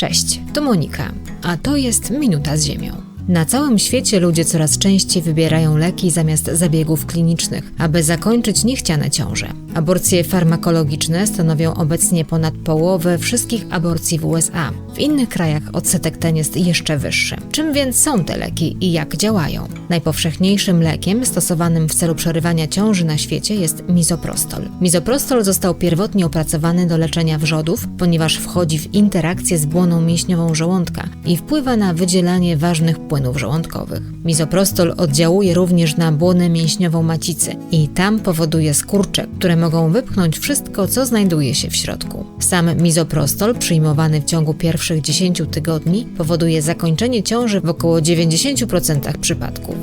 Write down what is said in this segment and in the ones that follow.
Cześć, to Monika, a to jest Minuta z Ziemią. Na całym świecie ludzie coraz częściej wybierają leki zamiast zabiegów klinicznych, aby zakończyć niechciane ciąże. Aborcje farmakologiczne stanowią obecnie ponad połowę wszystkich aborcji w USA. W innych krajach odsetek ten jest jeszcze wyższy. Czym więc są te leki i jak działają? Najpowszechniejszym lekiem stosowanym w celu przerywania ciąży na świecie jest mizoprostol. Mizoprostol został pierwotnie opracowany do leczenia wrzodów, ponieważ wchodzi w interakcję z błoną mięśniową żołądka i wpływa na wydzielanie ważnych płynów żołądkowych. Mizoprostol oddziałuje również na błonę mięśniową macicy i tam powoduje skurcze, które mogą wypchnąć wszystko, co znajduje się w środku. Sam mizoprostol przyjmowany w ciągu pierwszych 10 tygodni powoduje zakończenie ciąży w około 90% przypadków.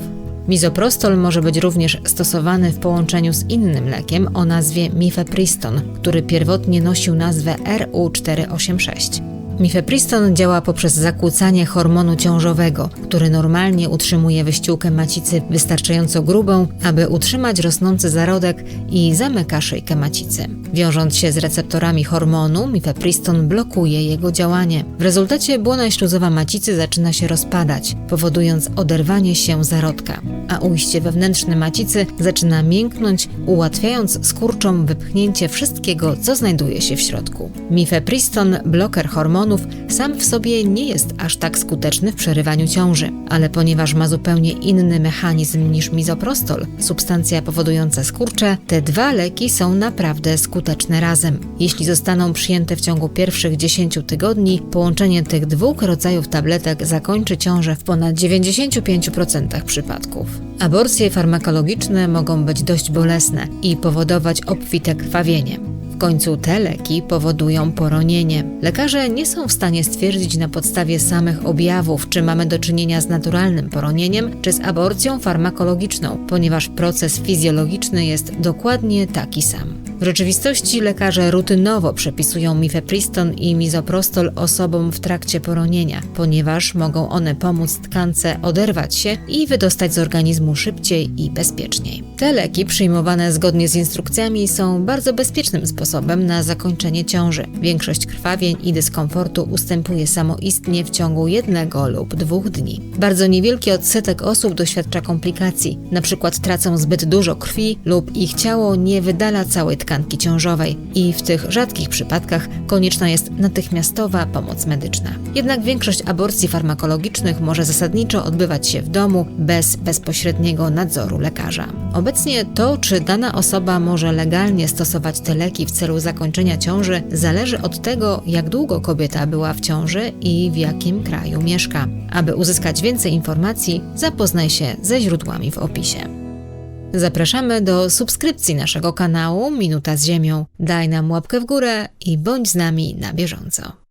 Mizoprostol może być również stosowany w połączeniu z innym lekiem o nazwie mifepriston, który pierwotnie nosił nazwę RU486. Mifepriston działa poprzez zakłócanie hormonu ciążowego, który normalnie utrzymuje wyściółkę macicy wystarczająco grubą, aby utrzymać rosnący zarodek i zamyka szyjkę macicy. Wiążąc się z receptorami hormonu, mifepriston blokuje jego działanie. W rezultacie błona śluzowa macicy zaczyna się rozpadać, powodując oderwanie się zarodka, a ujście wewnętrzne macicy zaczyna mięknąć, ułatwiając skurczom wypchnięcie wszystkiego, co znajduje się w środku. Mifepriston, bloker hormonów, sam w sobie nie jest aż tak skuteczny w przerywaniu ciąży, ale ponieważ ma zupełnie inny mechanizm niż mizoprostol, substancja powodująca skurcze, te dwa leki są naprawdę skuteczne razem. Jeśli zostaną przyjęte w ciągu pierwszych 10 tygodni, połączenie tych dwóch rodzajów tabletek zakończy ciążę w ponad 95% przypadków. Aborcje farmakologiczne mogą być dość bolesne i powodować obfite krwawienie. W końcu te leki powodują poronienie. Lekarze nie są w stanie stwierdzić na podstawie samych objawów, czy mamy do czynienia z naturalnym poronieniem, czy z aborcją farmakologiczną, ponieważ proces fizjologiczny jest dokładnie taki sam. W rzeczywistości lekarze rutynowo przepisują mifepriston i mizoprostol osobom w trakcie poronienia, ponieważ mogą one pomóc tkance oderwać się i wydostać z organizmu szybciej i bezpieczniej. Te leki przyjmowane zgodnie z instrukcjami są bardzo bezpiecznym sposobem na zakończenie ciąży. Większość krwawień i dyskomfortu ustępuje samoistnie w ciągu jednego lub dwóch dni. Bardzo niewielki odsetek osób doświadcza komplikacji, przykład tracą zbyt dużo krwi lub ich ciało nie wydala całej tkanki ciążowej i w tych rzadkich przypadkach konieczna jest natychmiastowa pomoc medyczna. Jednak większość aborcji farmakologicznych może zasadniczo odbywać się w domu bez bezpośredniego nadzoru lekarza. Obecnie to, czy dana osoba może legalnie stosować te leki w celu zakończenia ciąży, zależy od tego, jak długo kobieta była w ciąży i w jakim kraju mieszka. Aby uzyskać więcej informacji, zapoznaj się ze źródłami w opisie. Zapraszamy do subskrypcji naszego kanału Minuta z Ziemią. Daj nam łapkę w górę i bądź z nami na bieżąco.